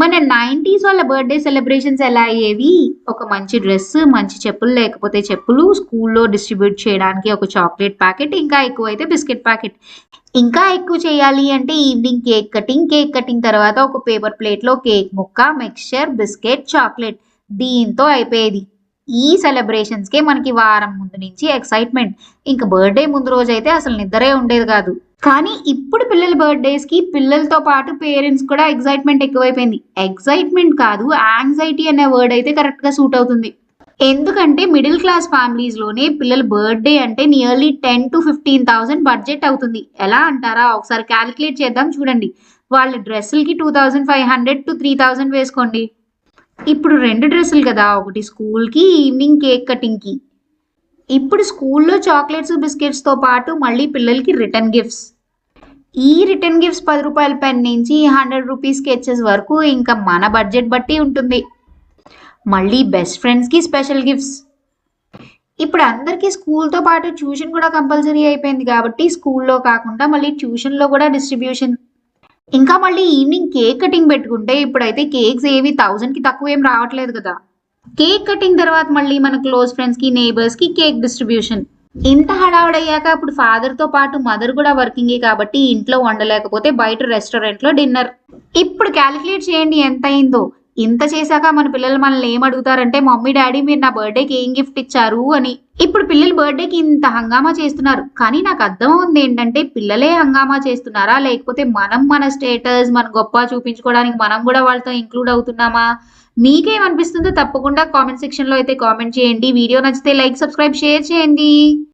మన నైంటీస్ వాళ్ళ birthday celebrations ఎలా అయ్యేవి? ఒక మంచి డ్రెస్ మంచి చెప్పులు లేకపోతే చెప్పులు స్కూల్లో డిస్ట్రిబ్యూట్ చేయడానికి ఒక చాక్లెట్ ప్యాకెట్ ఇంకా ఎక్కువ అయితే బిస్కెట్ ప్యాకెట్. ఇంకా ఎక్కువ చేయాలి అంటే evening cake cutting cake cutting తర్వాత ఒక పేపర్ ప్లేట్లో కేక్ ముక్క మిక్స్చర్ బిస్కెట్ చాక్లెట్. దీంతో అయిపోయేది. ఈ సెలబ్రేషన్స్కే మనకి వారం ముందు నుంచి ఎక్సైట్మెంట్. ఇంకా బర్త్డే ముందు రోజు అయితే అసలు నిద్రే ఉండేది కాదు. కానీ ఇప్పుడు పిల్లల బర్త్డేస్కి పిల్లలతో పాటు పేరెంట్స్ కూడా ఎగ్జైట్మెంట్ ఎక్కువైపోయింది. ఎగ్జైట్మెంట్ కాదు యాంగ్జైటీ అనే వర్డ్ అయితే కరెక్ట్గా సూట్ అవుతుంది. ఎందుకంటే మిడిల్ క్లాస్ ఫ్యామిలీస్లోనే పిల్లల బర్త్డే అంటే nearly ten to fifteen thousand budget అవుతుంది. ఎలా అంటారా? ఒకసారి క్యాలిక్యులేట్ చేద్దాం చూడండి. వాళ్ళ డ్రెస్సులకి two thousand five hundred to three thousand వేసుకోండి. ఇప్పుడు రెండు డ్రెస్సులు కదా ఒకటి స్కూల్కి ఈవినింగ్ కేక్ కటింగ్కి ఇప్పుడు స్కూల్లో చాక్లెట్స్ బిస్కెట్స్తో పాటు మళ్ళీ పిల్లలకి రిటర్న్ గిఫ్ట్స్. ఈ రిటర్న్ గిఫ్ట్స్ పది రూపాయల పెన్ నుంచి హండ్రెడ్ రూపీస్ స్కెచెస్ వరకు ఇంకా మన బడ్జెట్ బట్టి ఉంటుంది. మళ్ళీ బెస్ట్ ఫ్రెండ్స్కి స్పెషల్ గిఫ్ట్స్. ఇప్పుడు అందరికీ స్కూల్తో పాటు ట్యూషన్ కూడా కంపల్సరీ అయిపోయింది కాబట్టి స్కూల్లో కాకుండా మళ్ళీ ట్యూషన్లో కూడా డిస్ట్రిబ్యూషన్. ఇంకా మళ్ళీ ఈవినింగ్ కేక్ కటింగ్ పెట్టుకుంటే ఇప్పుడైతే కేక్స్ ఏవి థౌజండ్కి తక్కువ ఏం రావట్లేదు కదా. కేక్ కటింగ్ తర్వాత మళ్ళీ మన క్లోజ్ ఫ్రెండ్స్కి నేబర్స్కి కేక్ డిస్ట్రిబ్యూషన్. ఇంత హడావుడయ్యాక ఇప్పుడు ఫాదర్తో పాటు మదర్ కూడా వర్కింగే కాబట్టి ఇంట్లో వండలేకపోతే బయట రెస్టారెంట్లో డిన్నర్ ఇప్పుడు క్యాలిక్యులేట్ చేయండి ఎంత అయిందో. ఇంత చేశాక మన పిల్లలు మనల్ని ఏం అడుగుతారంటే మమ్మీ డాడీ మీరు నా బర్త్డేకి ఏం గిఫ్ట్ ఇచ్చారు? అని. ఇప్పుడు పిల్లలు బర్త్డేకి ఇంత హంగామా చేస్తున్నారు. కానీ నాకు అర్థం ఉంది ఏంటంటే పిల్లలే హంగామా చేస్తున్నారా? లేకపోతే మనం మన స్టేటస్ మన గొప్ప చూపించుకోవడానికి మనం కూడా వాళ్ళతో ఇంక్లూడ్ అవుతున్నామా? మీకేమనిపిస్తుందో తప్పకుండా కామెంట్ సెక్షన్లో అయితే కామెంట్ చేయండి. వీడియో నచ్చితే లైక్ సబ్స్క్రైబ్ షేర్ చేయండి.